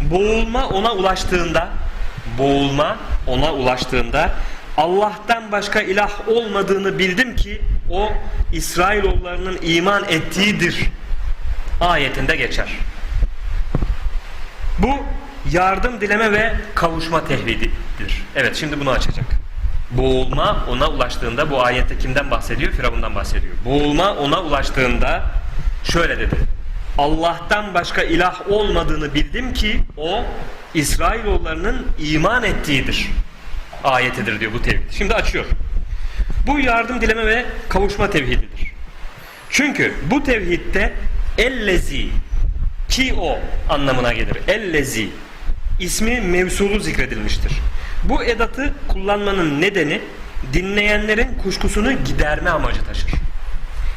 boğulma ona ulaştığında boğulma ona ulaştığında Allah'tan başka ilah olmadığını bildim ki o İsrailoğullarının iman ettiğidir ayetinde geçer. Bu yardım dileme ve kavuşma tevhididir. Evet şimdi bunu açacak. Boğulma ona ulaştığında bu ayette kimden bahsediyor? Firavundan bahsediyor. Boğulma ona ulaştığında şöyle dedi. Allah'tan başka ilah olmadığını bildim ki o İsrailoğullarının iman ettiğidir. Ayetidir diyor bu tevhid. Şimdi açıyor. Bu yardım dileme ve kavuşma tevhididir. Çünkü bu tevhidde ellezi ki o anlamına gelir. Ellezi ismi mevsulu zikredilmiştir. Bu edatı kullanmanın nedeni dinleyenlerin kuşkusunu giderme amacı taşır.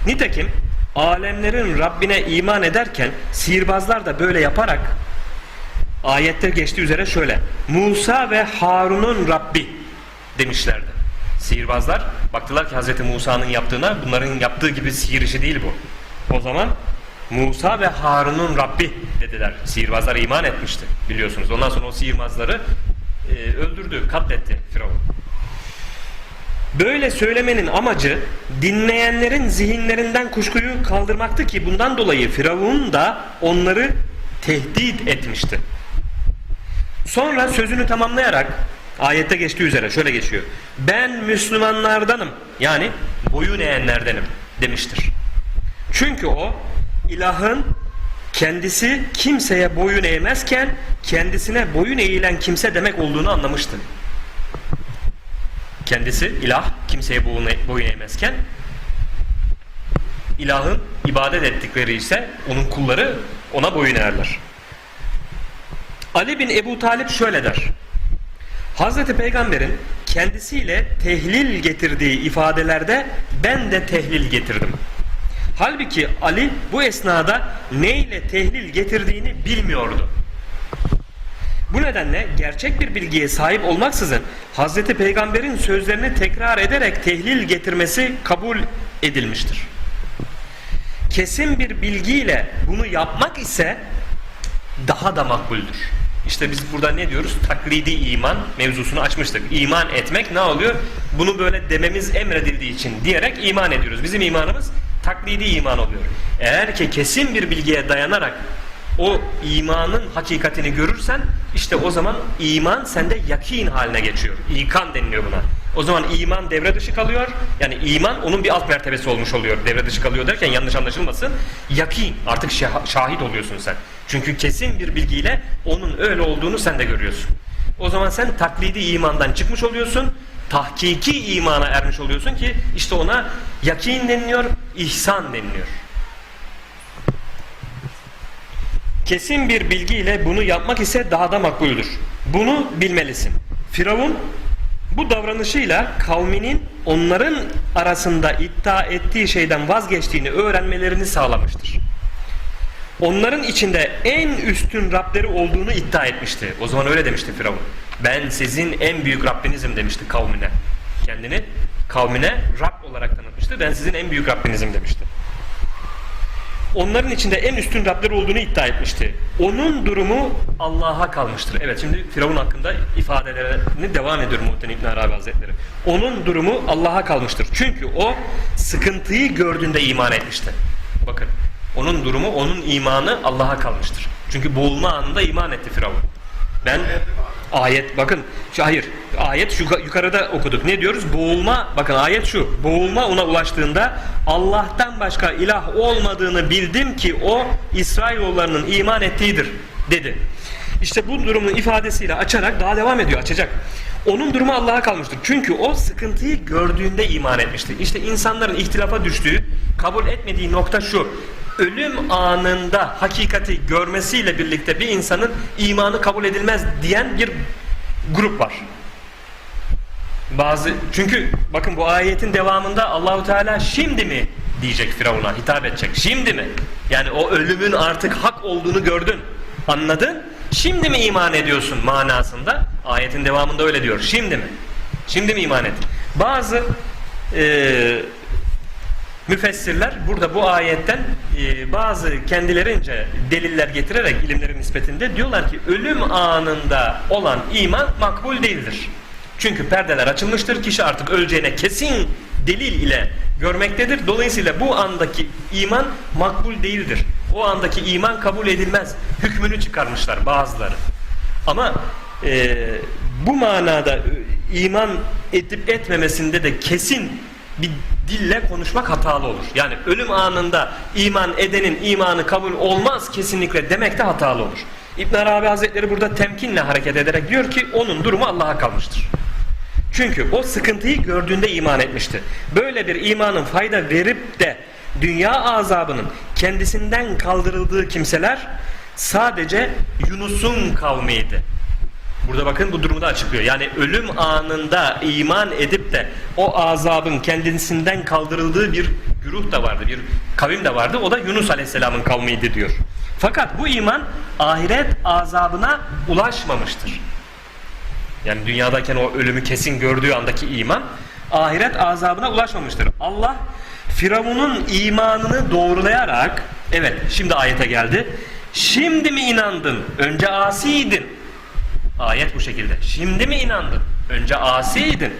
Nitekim alemlerin Rabbine iman ederken sihirbazlar da böyle yaparak ayette geçtiği üzere şöyle Musa ve Harun'un Rabbi demişlerdi. Sihirbazlar baktılar ki Hz. Musa'nın yaptığına bunların yaptığı gibi sihir işi değil bu. O zaman Musa ve Harun'un Rabbi dediler. Sihirbazlar iman etmişti biliyorsunuz. Ondan sonra o sihirbazları e, öldürdü, katletti Firavun. Böyle söylemenin amacı dinleyenlerin zihinlerinden kuşkuyu kaldırmaktı ki bundan dolayı Firavun da onları tehdit etmişti. Sonra sözünü tamamlayarak ayette geçtiği üzere şöyle geçiyor. Ben Müslümanlardanım yani boyun eğenlerdenim demiştir. Çünkü o ilahın kendisi kimseye boyun eğmezken kendisine boyun eğilen kimse demek olduğunu anlamıştı. Kendisi ilah kimseye boyun, boyun eğmezken ilahın ibadet ettikleri ise onun kulları ona boyun eğerler. Ali bin Ebu Talip şöyle der. Hazreti Peygamber'in kendisiyle tehlil getirdiği ifadelerde ben de tehlil getirdim. Halbuki Ali bu esnada neyle tehlil getirdiğini bilmiyordu. Bu nedenle gerçek bir bilgiye sahip olmaksızın Hazreti Peygamber'in sözlerini tekrar ederek tehlil getirmesi kabul edilmiştir. Kesin bir bilgiyle bunu yapmak ise daha da makbuldür. İşte biz burada ne diyoruz? Taklidi iman mevzusunu açmıştık. İman etmek ne oluyor? Bunu böyle dememiz emredildiği için diyerek iman ediyoruz. Bizim imanımız taklidi iman oluyor. Eğer ki kesin bir bilgiye dayanarak o imanın hakikatini görürsen işte o zaman iman sende yakin haline geçiyor. İkan deniliyor buna. O zaman iman devre dışı kalıyor. Yani iman onun bir alt mertebesi olmuş oluyor. Devre dışı kalıyor derken yanlış anlaşılmasın. Yakin artık şah- şahit oluyorsun sen. Çünkü kesin bir bilgiyle onun öyle olduğunu sen de görüyorsun. O zaman sen taklidi imandan çıkmış oluyorsun. Tahkiki imana ermiş oluyorsun ki işte ona yakin deniliyor, ihsan deniliyor. Kesin bir bilgiyle bunu yapmak ise daha da makbuldür. Bunu bilmelisin. Firavun bu davranışıyla kavminin onların arasında iddia ettiği şeyden vazgeçtiğini öğrenmelerini sağlamıştır. Onların içinde en üstün Rableri olduğunu iddia etmişti. O zaman öyle demişti Firavun. Ben sizin en büyük Rabbinizim demişti kavmine. Kendini kavmine Rab olarak tanıtmıştı. Ben sizin en büyük Rabbinizim demişti onların içinde en üstün Rableri olduğunu iddia etmişti. Onun durumu Allah'a kalmıştır. Evet şimdi Firavun hakkında ifadelerini devam ediyor Muhtemelen İbn Arabi Hazretleri. Onun durumu Allah'a kalmıştır. Çünkü o sıkıntıyı gördüğünde iman etmişti. Bakın onun durumu, onun imanı Allah'a kalmıştır. Çünkü boğulma anında iman etti Firavun. Ben ayet bakın hayır ayet şu yukarıda okuduk. Ne diyoruz? Boğulma bakın ayet şu. Boğulma ona ulaştığında Allah'tan başka ilah olmadığını bildim ki o İsrailoğullarının iman ettiğidir dedi. İşte bu durumun ifadesiyle açarak daha devam ediyor açacak. Onun durumu Allah'a kalmıştır. Çünkü o sıkıntıyı gördüğünde iman etmişti. İşte insanların ihtilafa düştüğü, kabul etmediği nokta şu ölüm anında hakikati görmesiyle birlikte bir insanın imanı kabul edilmez diyen bir grup var. Bazı çünkü bakın bu ayetin devamında Allahu Teala şimdi mi diyecek Firavun'a hitap edecek. Şimdi mi? Yani o ölümün artık hak olduğunu gördün. Anladın? Şimdi mi iman ediyorsun manasında? Ayetin devamında öyle diyor. Şimdi mi? Şimdi mi iman et? Bazı e, Müfessirler burada bu ayetten e, bazı kendilerince deliller getirerek ilimlerin nispetinde diyorlar ki ölüm anında olan iman makbul değildir. Çünkü perdeler açılmıştır. Kişi artık öleceğine kesin delil ile görmektedir. Dolayısıyla bu andaki iman makbul değildir. O andaki iman kabul edilmez. Hükmünü çıkarmışlar bazıları. Ama e, bu manada e, iman edip etmemesinde de kesin bir dille konuşmak hatalı olur. Yani ölüm anında iman edenin imanı kabul olmaz kesinlikle demek de hatalı olur. İbn Arabi Hazretleri burada temkinle hareket ederek diyor ki onun durumu Allah'a kalmıştır. Çünkü o sıkıntıyı gördüğünde iman etmişti. Böyle bir imanın fayda verip de dünya azabının kendisinden kaldırıldığı kimseler sadece Yunus'un kavmiydi. Burada bakın bu durumu da açıklıyor. Yani ölüm anında iman edip de o azabın kendisinden kaldırıldığı bir güruh da vardı, bir kavim de vardı. O da Yunus Aleyhisselam'ın kavmiydi diyor. Fakat bu iman ahiret azabına ulaşmamıştır. Yani dünyadayken o ölümü kesin gördüğü andaki iman ahiret azabına ulaşmamıştır. Allah Firavun'un imanını doğrulayarak evet şimdi ayete geldi. Şimdi mi inandın? Önce asiydin. Ayet bu şekilde. Şimdi mi inandın? Önce asiydin.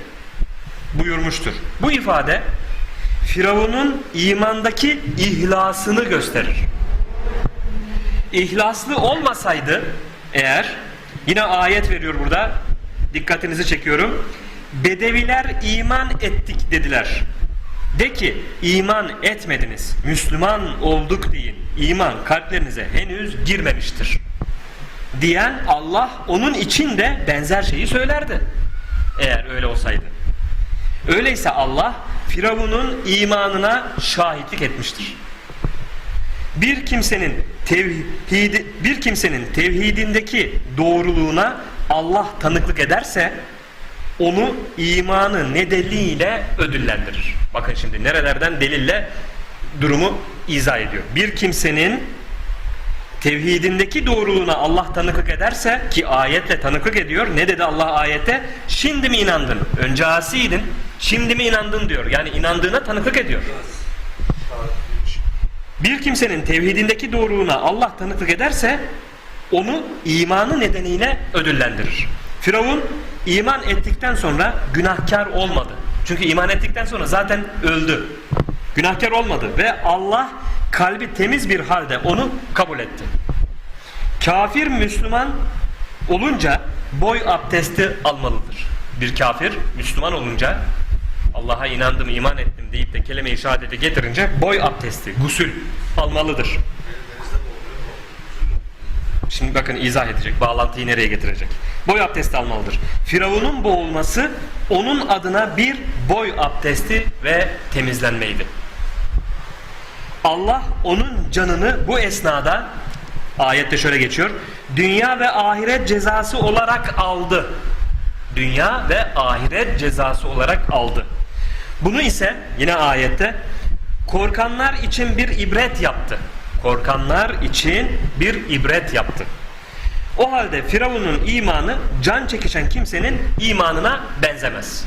Buyurmuştur. Bu ifade Firavun'un imandaki ihlasını gösterir. İhlaslı olmasaydı eğer yine ayet veriyor burada dikkatinizi çekiyorum. Bedeviler iman ettik dediler. De ki iman etmediniz. Müslüman olduk deyin. İman kalplerinize henüz girmemiştir. Diyen Allah onun için de benzer şeyi söylerdi. Eğer öyle olsaydı. Öyleyse Allah Firavun'un imanına şahitlik etmiştir. Bir kimsenin tevhidi bir kimsenin tevhidindeki doğruluğuna Allah tanıklık ederse onu imanı nedeniyle ödüllendirir. Bakın şimdi nerelerden delille durumu izah ediyor. Bir kimsenin tevhidindeki doğruluğuna Allah tanıklık ederse ki ayetle tanıklık ediyor. Ne dedi Allah ayette? Şimdi mi inandın? Önce asiydin. Şimdi mi inandın diyor. Yani inandığına tanıklık ediyor. Bir kimsenin tevhidindeki doğruluğuna Allah tanıklık ederse onu imanı nedeniyle ödüllendirir. Firavun iman ettikten sonra günahkar olmadı. Çünkü iman ettikten sonra zaten öldü. Günahkar olmadı ve Allah kalbi temiz bir halde onu kabul etti. Kafir Müslüman olunca boy abdesti almalıdır. Bir kafir Müslüman olunca Allah'a inandım, iman ettim deyip de kelime-i şehadeti getirince boy abdesti, gusül almalıdır. Şimdi bakın izah edecek, bağlantıyı nereye getirecek. Boy abdesti almalıdır. Firavun'un boğulması onun adına bir boy abdesti ve temizlenmeydi. Allah onun canını bu esnada ayette şöyle geçiyor. Dünya ve ahiret cezası olarak aldı. Dünya ve ahiret cezası olarak aldı. Bunu ise yine ayette korkanlar için bir ibret yaptı. Korkanlar için bir ibret yaptı. O halde Firavun'un imanı can çekişen kimsenin imanına benzemez.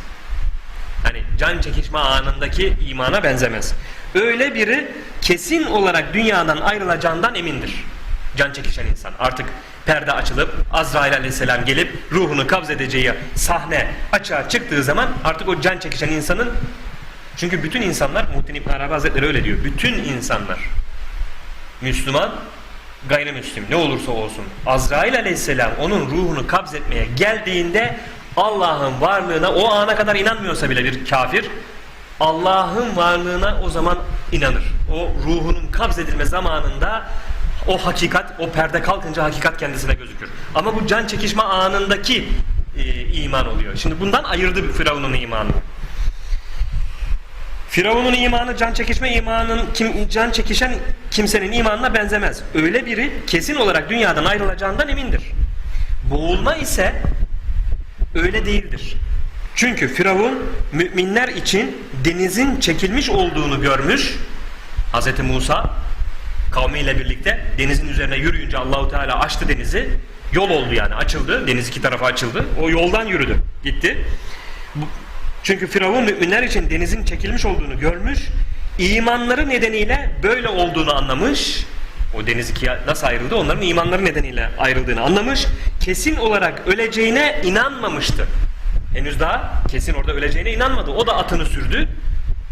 Hani can çekişme anındaki imana benzemez. Öyle biri kesin olarak dünyadan ayrılacağından emindir. Can çekişen insan. Artık perde açılıp Azrail aleyhisselam gelip ruhunu kabz edeceği sahne açığa çıktığı zaman artık o can çekişen insanın çünkü bütün insanlar Muhittin İbn Arabi Hazretleri öyle diyor. Bütün insanlar Müslüman gayrimüslim ne olursa olsun Azrail aleyhisselam onun ruhunu kabz etmeye geldiğinde Allah'ın varlığına o ana kadar inanmıyorsa bile bir kafir Allah'ın varlığına o zaman inanır. O ruhunun kabz edilme zamanında o hakikat, o perde kalkınca hakikat kendisine gözükür. Ama bu can çekişme anındaki e, iman oluyor. Şimdi bundan ayırdı Firavun'un imanı. Firavun'un imanı can çekişme imanın kim, can çekişen kimsenin imanına benzemez. Öyle biri kesin olarak dünyadan ayrılacağından emindir. Boğulma ise öyle değildir. Çünkü Firavun müminler için denizin çekilmiş olduğunu görmüş. Hz. Musa kavmiyle birlikte denizin üzerine yürüyünce Allahu Teala açtı denizi. Yol oldu yani açıldı. Deniz iki tarafa açıldı. O yoldan yürüdü. Gitti. Çünkü Firavun müminler için denizin çekilmiş olduğunu görmüş. imanları nedeniyle böyle olduğunu anlamış. O deniz ikiye nasıl ayrıldı? Onların imanları nedeniyle ayrıldığını anlamış. Kesin olarak öleceğine inanmamıştı. Henüz daha kesin orada öleceğine inanmadı. O da atını sürdü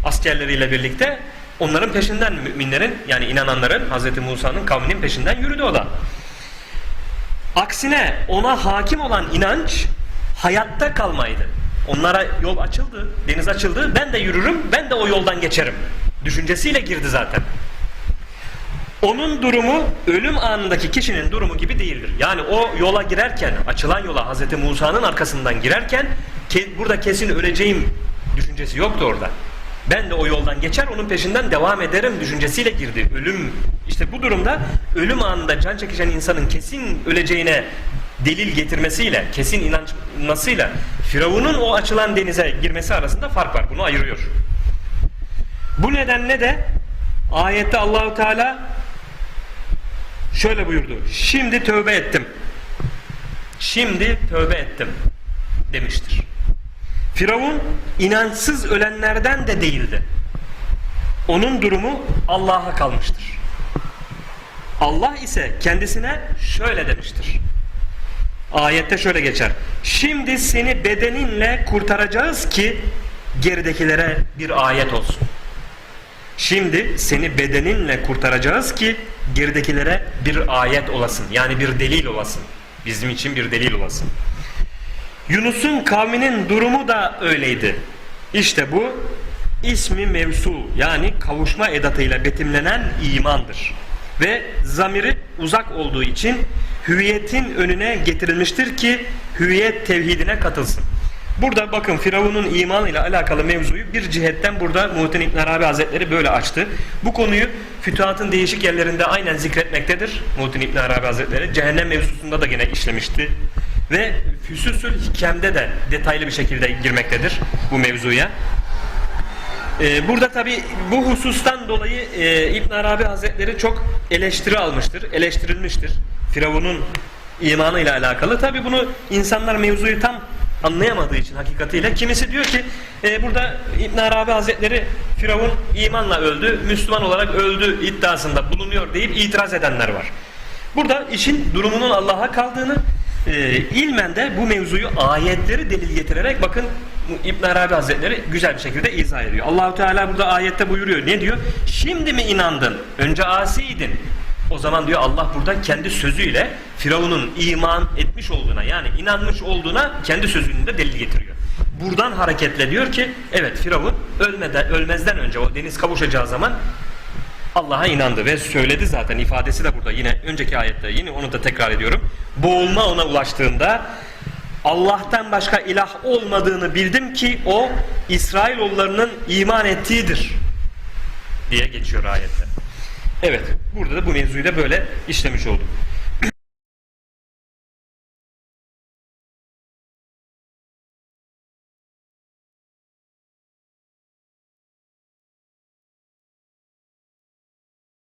askerleriyle birlikte. Onların peşinden müminlerin yani inananların Hz. Musa'nın kavminin peşinden yürüdü o da. Aksine ona hakim olan inanç hayatta kalmaydı. Onlara yol açıldı, deniz açıldı. Ben de yürürüm, ben de o yoldan geçerim. Düşüncesiyle girdi zaten. Onun durumu ölüm anındaki kişinin durumu gibi değildir. Yani o yola girerken, açılan yola Hz. Musa'nın arkasından girerken burada kesin öleceğim düşüncesi yoktu orada. Ben de o yoldan geçer onun peşinden devam ederim düşüncesiyle girdi. Ölüm işte bu durumda ölüm anında can çekişen insanın kesin öleceğine delil getirmesiyle, kesin inanmasıyla Firavun'un o açılan denize girmesi arasında fark var. Bunu ayırıyor. Bu nedenle de ayette Allahu Teala şöyle buyurdu. Şimdi tövbe ettim. Şimdi tövbe ettim demiştir. Firavun inançsız ölenlerden de değildi. Onun durumu Allah'a kalmıştır. Allah ise kendisine şöyle demiştir. Ayette şöyle geçer. Şimdi seni bedeninle kurtaracağız ki geridekilere bir ayet olsun. Şimdi seni bedeninle kurtaracağız ki geridekilere bir ayet olasın. Yani bir delil olasın. Bizim için bir delil olasın. Yunus'un kavminin durumu da öyleydi. İşte bu ismi mevsu yani kavuşma edatıyla betimlenen imandır. Ve zamiri uzak olduğu için hüviyetin önüne getirilmiştir ki hüviyet tevhidine katılsın. Burada bakın Firavun'un imanıyla alakalı mevzuyu bir cihetten burada Muhittin İbn Arabi Hazretleri böyle açtı. Bu konuyu fütuhatın değişik yerlerinde aynen zikretmektedir. Muhittin İbn Arabi Hazretleri cehennem mevzusunda da gene işlemişti. Ve Füsusül Hikem'de de detaylı bir şekilde girmektedir bu mevzuya. Ee, burada tabi bu husustan dolayı e, İbn Arabi Hazretleri çok eleştiri almıştır, eleştirilmiştir. Firavun'un imanıyla alakalı. Tabi bunu insanlar mevzuyu tam anlayamadığı için hakikatiyle kimisi diyor ki e, burada İbn Arabi Hazretleri Firavun imanla öldü, Müslüman olarak öldü iddiasında bulunuyor deyip itiraz edenler var. Burada işin durumunun Allah'a kaldığını e, ilmen de bu mevzuyu ayetleri delil getirerek bakın İbn Arabi Hazretleri güzel bir şekilde izah ediyor. Allahu Teala burada ayette buyuruyor. Ne diyor? Şimdi mi inandın? Önce asiydin. O zaman diyor Allah burada kendi sözüyle Firavun'un iman etmiş olduğuna yani inanmış olduğuna kendi sözünün de delil getiriyor. Buradan hareketle diyor ki evet Firavun ölmeden, ölmezden önce o deniz kavuşacağı zaman Allah'a inandı ve söyledi zaten ifadesi de burada yine önceki ayette yine onu da tekrar ediyorum. Boğulma ona ulaştığında Allah'tan başka ilah olmadığını bildim ki o İsrailoğullarının iman ettiğidir diye geçiyor ayette. Evet burada da bu mevzuyu da böyle işlemiş olduk.